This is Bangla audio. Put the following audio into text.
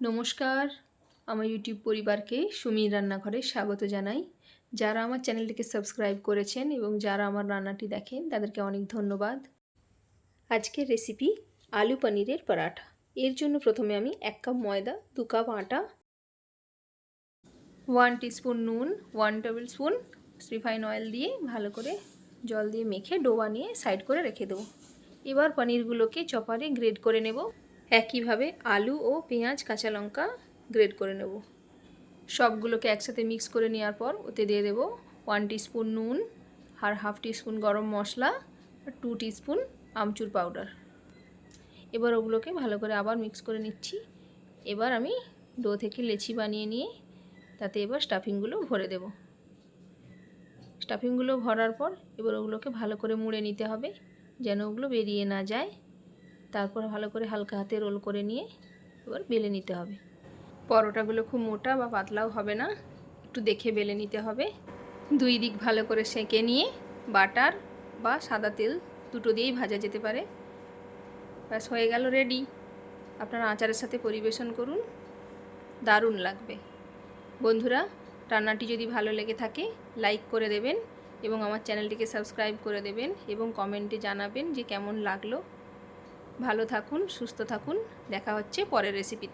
নমস্কার। আমার ইউটিউব পরিবারকে সুমির রান্নাঘরে স্বাগত জানাই। যারা আমার চ্যানেলটিকে সাবস্ক্রাইব করেছেন এবং যারা আমার রান্নাটি দেখেন, তাদেরকে অনেক ধন্যবাদ। আজকের রেসিপি আলু পনিরের পরাঠা। এর জন্য প্রথমে আমি এক কাপ ময়দা, দু কাপ আটা ওয়ান টিস্পুন নুন one tablespoon refine oil দিয়ে ভালো করে জল দিয়ে মেখে ডোবা নিয়ে সাইড করে রেখে দেবো। এবার পনিরগুলোকে চপারে গ্রেড করে নেব। একইভাবে আলু ও পেঁয়াজ, কাঁচা লঙ্কা গ্রেড করে নেব। সবগুলোকে একসাথে মিক্স করে নেওয়ার পর ওতে দিয়ে দেবো ওয়ান টিস্পুন নুন আর হাফ টিস্পুন গরম মশলা আর টু টিস্পুন আমচুর পাউডার। এবার ওগুলোকে ভালো করে আবার মিক্স করে নিচ্ছি। এবার আমি ডো থেকে লেচি বানিয়ে নিয়ে তাতে এবার স্টাফিংগুলো ভরে দেব। স্টাফিংগুলো ভরার পর এবার ওগুলোকে ভালো করে মুড়ে নিতে হবে যেন ওগুলো বেরিয়ে না যায়। তারপর ভালো করে হালকা হাতে রোল করে নিয়ে এবার বেলে নিতে হবে। পরোটাগুলো খুব মোটা বা পাতলাও হবে না, একটু দেখে বেলে নিতে হবে। দুই দিক ভালো করে সেঁকে নিয়ে বাটার বা সাদা তেল দুটো দিয়েই ভাজা যেতে পারে। ব্যাস, হয়ে গেল রেডি আপনারা আচারের সাথে পরিবেশন করুন। দারুণ লাগবে। বন্ধুরা, রান্নাটি যদি ভালো লেগে থাকে লাইক করে দেবেন এবং আমার চ্যানেলটিকে সাবস্ক্রাইব করে দেবেন এবং কমেন্টে জানাবেন যে কেমন লাগল। ভালো থাকুন সুস্থ থাকুন। দেখা হচ্ছে পরের রেসিপিতে